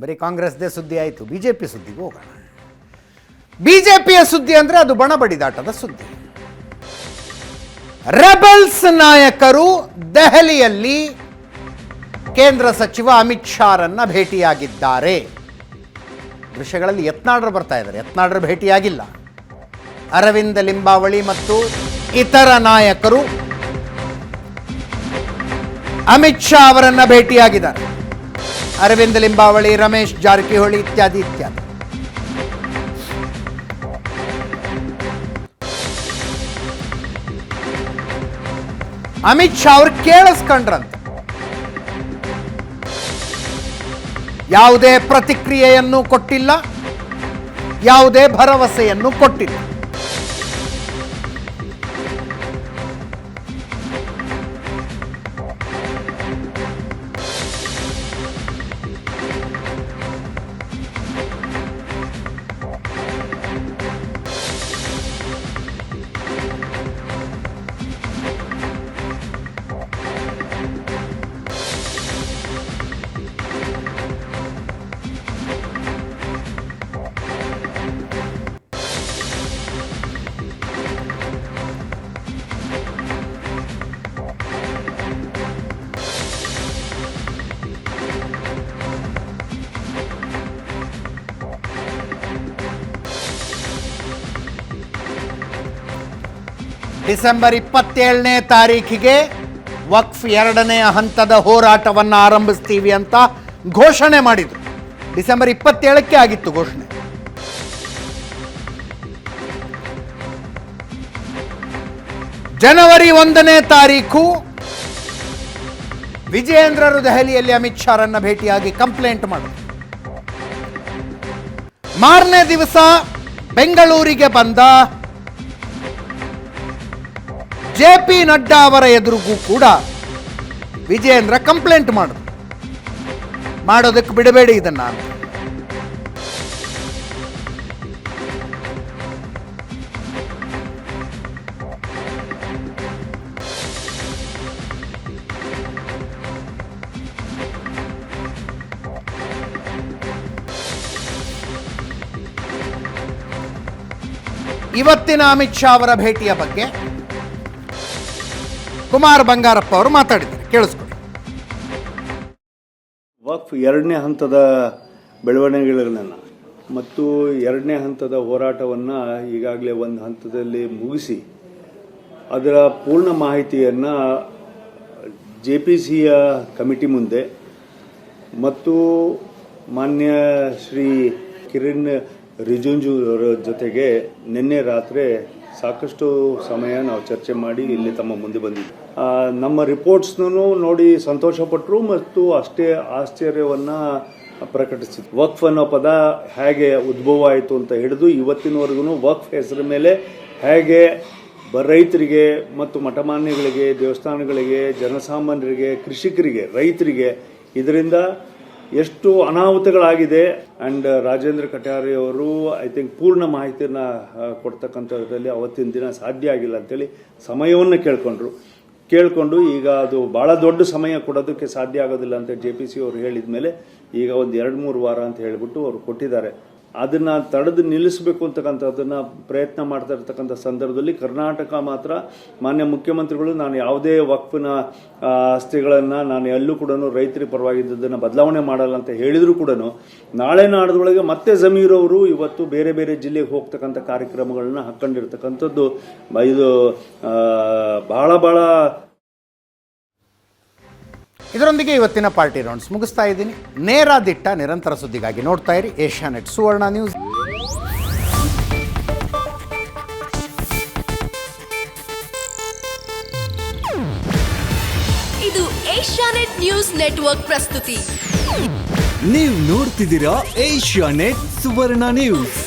ಬರೀ ಕಾಂಗ್ರೆಸ್ದೇ ಸುದ್ದಿ ಆಯಿತು ಬಿ ಜೆ ಪಿ ಸುದ್ದಿಗೂ ಹೋಗೋಣ. ಬಿ ಜೆ ಪಿಯ ಸುದ್ದಿ ಅಂದರೆ ಅದು ಬಣ ಬಡಿದಾಟದ ಸುದ್ದಿ. ರೆಬಲ್ಸ್ ನಾಯಕರು ದೆಹಲಿಯಲ್ಲಿ ಕೇಂದ್ರ ಸಚಿವ ಅಮಿತ್ ಶಾರನ್ನ ಭೇಟಿಯಾಗಿದ್ದಾರೆ. ದೃಶ್ಯಗಳಲ್ಲಿ ಯತ್ನಾಡ್ರು ಬರ್ತಾ ಇದ್ದಾರೆ ಯತ್ನಾಡ್ರು ಭೇಟಿಯಾಗಿಲ್ಲ. ಅರವಿಂದ ಲಿಂಬಾವಳಿ ಮತ್ತು ಇತರ ನಾಯಕರು ಅಮಿತ್ ಶಾ ಅವರನ್ನ ಭೇಟಿಯಾಗಿದ್ದಾರೆ. ಅರವಿಂದ ಲಿಂಬಾವಳಿ, ರಮೇಶ್ ಜಾರಕಿಹೊಳಿ ಇತ್ಯಾದಿ ಇತ್ಯಾದಿ. ಅಮಿತ್ ಶಾ ಅವ್ರು ಕೇಳಿಸ್ಕೊಂಡ್ರಂತೆ. ಯಾವುದೇ ಪ್ರತಿಕ್ರಿಯೆಯನ್ನು ಕೊಟ್ಟಿಲ್ಲ, ಯಾವುದೇ ಭರವಸೆಯನ್ನು ಕೊಟ್ಟಿಲ್ಲ. ಡಿಸೆಂಬರ್ ಇಪ್ಪತ್ತೇಳನೇ ತಾರೀಖಿಗೆ ವಕ್ಫ್ ಎರಡನೇ ಹಂತದ ಹೋರಾಟವನ್ನು ಆರಂಭಿಸ್ತೀವಿ ಅಂತ ಘೋಷಣೆ ಮಾಡಿದರು. ಡಿಸೆಂಬರ್ ಇಪ್ಪತ್ತೇಳಕ್ಕೆ ಆಗಿತ್ತು ಘೋಷಣೆ. ಜನವರಿ ಒಂದನೇ ತಾರೀಕು ವಿಜಯೇಂದ್ರರು ದೆಹಲಿಯಲ್ಲಿ ಅಮಿತ್ ಶಾರನ್ನ ಭೇಟಿಯಾಗಿ ಕಂಪ್ಲೇಂಟ್ ಮಾಡಿದ್ರು. ಮಾರನೇ ದಿವಸ ಬೆಂಗಳೂರಿಗೆ ಬಂದ ಜೆ ಪಿ ನಡ್ಡಾ ಅವರ ಎದುರಿಗೂ ಕೂಡ ವಿಜಯೇಂದ್ರ ಕಂಪ್ಲೇಂಟ್ ಮಾಡಿದ್ರು. ಮಾಡೋದಕ್ಕೆ ಬಿಡಬೇಡಿ ಇದನ್ನ ಇವತ್ತಿನ ಅಮಿತ್ ಶಾ ಅವರ ಭೇಟಿಯ ಬಗ್ಗೆ ಕುಮಾರ್ ಬಂಗಾರಪ್ಪ ಅವರು ಮಾತಾಡಿದ್ದಾರೆ. ಕೇಳಿಸ್ಕೊಳ್ಳಿ. ವಕ್ಫ್ ಎರಡನೇ ಹಂತದ ಬೆಳವಣಿಗೆಗಳನ್ನು ಮತ್ತು ಎರಡನೇ ಹಂತದ ಹೋರಾಟವನ್ನು ಈಗಾಗಲೇ ಒಂದು ಹಂತದಲ್ಲಿ ಮುಗಿಸಿ ಅದರ ಪೂರ್ಣ ಮಾಹಿತಿಯನ್ನು ಜೆ ಪಿ ಸಿಯ ಕಮಿಟಿ ಮುಂದೆ ಮತ್ತು ಮಾನ್ಯ ಶ್ರೀ ಕಿರಣ್ ರಿಜುಂಜು ಅವರ ಜೊತೆಗೆ ನಿನ್ನೆ ರಾತ್ರಿ ಸಾಕಷ್ಟು ಸಮಯ ನಾವು ಚರ್ಚೆ ಮಾಡಿ ಇಲ್ಲಿ ತಮ್ಮ ಮುಂದೆ ಬಂದಿದ್ವಿ. ಆ, ನಮ್ಮ ರಿಪೋರ್ಟ್ಸ್ನೂ ನೋಡಿ ಸಂತೋಷಪಟ್ಟರು ಮತ್ತು ಅಷ್ಟೇ ಆಶ್ಚರ್ಯವನ್ನು ಪ್ರಕಟಿಸಿದ್ರು ವಕ್ಫ್ ಅನ್ನೋ ಪದ ಹೇಗೆ ಉದ್ಭವ ಆಯಿತು ಅಂತ ಹಿಡಿದು ಇವತ್ತಿನವರೆಗೂ ವಕ್ಫ್ ಹೆಸರ ಮೇಲೆ ಹೇಗೆ ಬ ರೈತರಿಗೆ ಮತ್ತು ಮಠಮಾನ್ಯಗಳಿಗೆ ದೇವಸ್ಥಾನಗಳಿಗೆ ಜನಸಾಮಾನ್ಯರಿಗೆ ಕೃಷಿಕರಿಗೆ ರೈತರಿಗೆ ಇದರಿಂದ ಎಷ್ಟು ಅನಾಹುತಗಳಾಗಿದೆ. ಅಂಡ್ ರಾಜೇಂದ್ರ ಕಟಾರಿ ಅವರು ಐ ಥಿಂಕ್ ಪೂರ್ಣ ಮಾಹಿತಿಯನ್ನು ಕೊಡ್ತಕ್ಕಂಥದ್ರಲ್ಲಿ ಅವತ್ತಿನ ದಿನ ಸಾಧ್ಯ ಆಗಿಲ್ಲ ಅಂತೇಳಿ ಸಮಯವನ್ನು ಕೇಳ್ಕೊಂಡ್ರು. ಕೇಳಿಕೊಂಡು ಈಗ ಅದು ಭಾಳ ದೊಡ್ಡ ಸಮಯ ಕೊಡೋದಕ್ಕೆ ಸಾಧ್ಯ ಆಗೋದಿಲ್ಲ ಅಂತ ಜೆ ಪಿ ಸಿ ಅವರು ಹೇಳಿದ ಮೇಲೆ ಈಗ ಒಂದು ಎರಡು ಮೂರು ವಾರ ಅಂತ ಹೇಳಿಬಿಟ್ಟು ಅವರು ಕೊಟ್ಟಿದ್ದಾರೆ. ಅದನ್ನ ತಡೆದು ನಿಲ್ಲಿಸಬೇಕು ಅಂತಕ್ಕಂಥದ್ದನ್ನ ಪ್ರಯತ್ನ ಮಾಡ್ತಾ ಇರ್ತಕ್ಕಂಥ ಸಂದರ್ಭದಲ್ಲಿ ಕರ್ನಾಟಕ ಮಾತ್ರ ಮಾನ್ಯ ಮುಖ್ಯಮಂತ್ರಿಗಳು ನಾನು ಯಾವುದೇ ವಕ್ಫಿನ ಆಸ್ತಿಗಳನ್ನು ನಾನು ಎಲ್ಲೂ ಕೂಡ ರೈತರ ಪರವಾಗಿದ್ದದನ್ನ ಬದಲಾವಣೆ ಮಾಡಲ್ಲ ಅಂತ ಹೇಳಿದ್ರು ಕೂಡ ನಾಳೆ ನಾಡದೊಳಗೆ ಮತ್ತೆ ಜಮೀರವರು ಇವತ್ತು ಬೇರೆ ಬೇರೆ ಜಿಲ್ಲೆಗೆ ಹೋಗ್ತಕ್ಕಂಥ ಕಾರ್ಯಕ್ರಮಗಳನ್ನ ಹಾಕೊಂಡಿರ್ತಕ್ಕಂಥದ್ದು. ಇದು ಬಹಳ ಬಹಳ ಇದರೊಂದಿಗೆ ಇವತ್ತಿನ ಪಾರ್ಟಿ ರೌಂಡ್ಸ್ ಮುಗಿಸ್ತಾ ಇದ್ದೀನಿ. ನೇರ ದಿಟ್ಟ ನಿರಂತರ ಸುದ್ದಿಗಾಗಿ ನೋಡ್ತಾ ಇರಿ ಏಷ್ಯಾ ನೆಟ್ ಸುವರ್ಣ ನ್ಯೂಸ್. ಇದು ಏಷ್ಯಾನೆಟ್ ನ್ಯೂಸ್ ನೆಟ್ವರ್ಕ್ ಪ್ರಸ್ತುತಿ. ನೀವು ನೋಡ್ತಿದ್ದೀರಾ ಏಷ್ಯಾ ನೆಟ್ ಸುವರ್ಣ ನ್ಯೂಸ್.